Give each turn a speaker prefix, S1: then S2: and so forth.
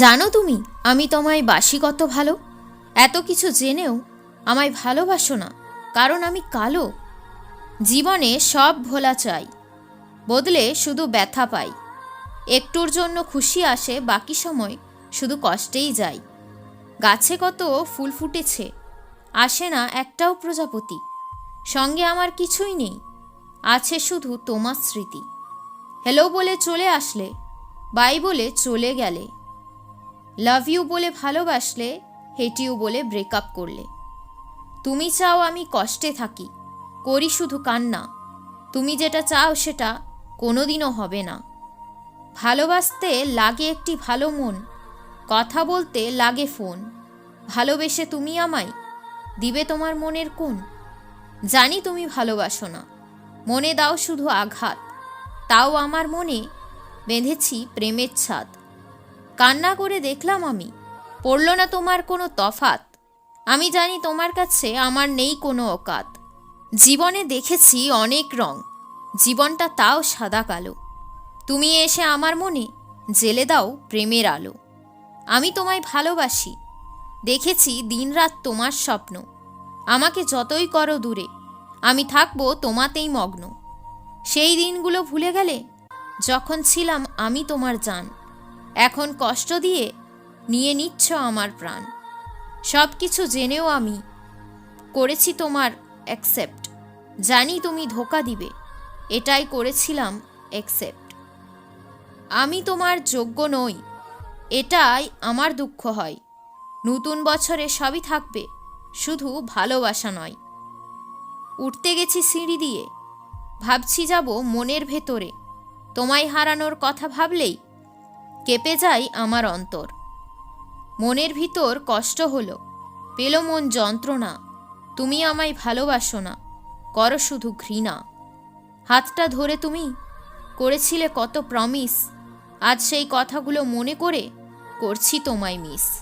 S1: জানো তুমি, আমি তোমায় বাসি কত ভালো? এত কিছু জেনেও আমায় ভালোবাসো না, কারণ আমি কালো। জীবনে সব ভোলা চাই, বদলে শুধু ব্যথা পাই। একটুর জন্য খুশি আসে, বাকি সময় শুধু কষ্টেই যাই। গাছে কত ফুল ফুটেছে, আসে না একটাও প্রজাপতি। সঙ্গে আমার কিছুই নেই, আছে শুধু তোমার স্মৃতি। হ্যালো বলে চলে আসলে, বাই বলে চলে গেলে। লাভ ইউ বলে ভালোবাসলে হেট ইউ বলে ব্রেকআপ করলে। তুমি চাও আমি কষ্টে থাকি, করি শুধু কান্না। তুমি যেটা চাও সেটা কোনোদিনও হবে না। ভালোবাসতে লাগে একটি ভালো মন, কথা বলতে লাগে ফোন। ভালোবেসে তুমি আমায়, দিবে তোমার মনের কোন জানি তুমি ভালোবাসো না, মনে দাও শুধু আঘাত। তাও আমার মনে বেঁধেছি প্রেমের ছাদ। কান্না করে দেখলাম আমি। পড়ল না তোমার কোনো তফাত? আমি জানি তোমার কাছে আমার নেই কোনো অকাত। জীবনে দেখেছি অনেক রং, জীবনটা তাও সাদা কালো। তুমি এসে আমার মনে জেলে দাও প্রেমের আলো। আমি তোমায় ভালোবাসি, দেখেছি দিনরাত তোমার স্বপ্ন। আমাকে যতই করো দূরে, আমি থাকব তোমাতেই মগ্ন। সেই দিনগুলো ভুলে গেলে যখন ছিলাম আমি তোমার জান। এখন কষ্ট দিয়ে নিয়ে নিচ্ছ আমার প্রাণ। সব কিছু জেনেও আমি করেছি তোমার অ্যাকসেপ্ট জানি তুমি ধোকা দিবে। এটাই করেছিলাম অ্যাকসেপ্ট আমি তোমার যোগ্য নই। এটাই আমার দুঃখ হয়। নতুন বছরে সবই থাকবে। শুধু ভালোবাসা নয়। উঠতে গেছি সিঁড়ি দিয়ে। ভাবছি যাব মনের ভেতরে। তোমায় হারানোর কথা ভাবলেই কেঁপে যায় আমার অন্তর। মনের ভিতর কষ্ট হলো। পেল মন যন্ত্রণা। তুমি আমায় ভালোবাসো না। করো শুধু ঘৃণা। হাতটা ধরে তুমি করেছিলে কত প্রমিস আজ সেই কথাগুলো মনে করে করছি তোমায় মিস